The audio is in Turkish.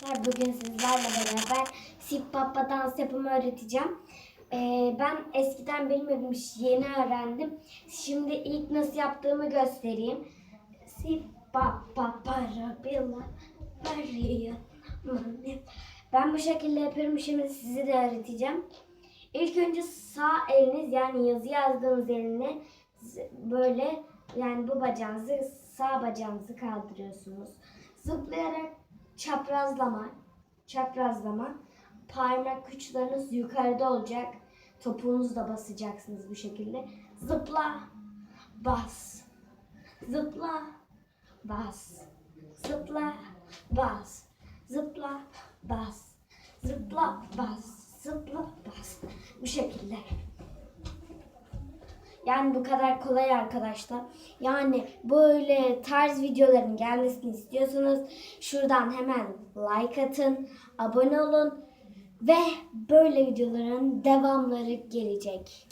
arkadaşlar. Bugün sizlerle beraber sip papa dans yapımı öğreteceğim. Ee, ben eskiden bilmiyordum, yeni öğrendim. Şimdi ilk nasıl yaptığımı göstereyim. Sip papa para bila para Ben bu şekilde yapıyorum. Şimdi size de öğreteceğim. İlk önce sağ eliniz yani yazı yazdığınız elini böyle yani bu bacağınızı sağ bacağınızı kaldırıyorsunuz. Zıplayarak çaprazlama, çaprazlama. Parmak uçlarınız yukarıda olacak. Topuğunuzu da basacaksınız bu şekilde. Zıpla, bas. Zıpla, bas. Zıpla, bas. Zıpla, bas. Zıpla, bas. Zıpla, bas. Bu şekilde. Yani bu kadar kolay arkadaşlar. Yani böyle tarz videoların gelmesini istiyorsanız şuradan hemen like atın, abone olun ve böyle videoların devamları gelecek.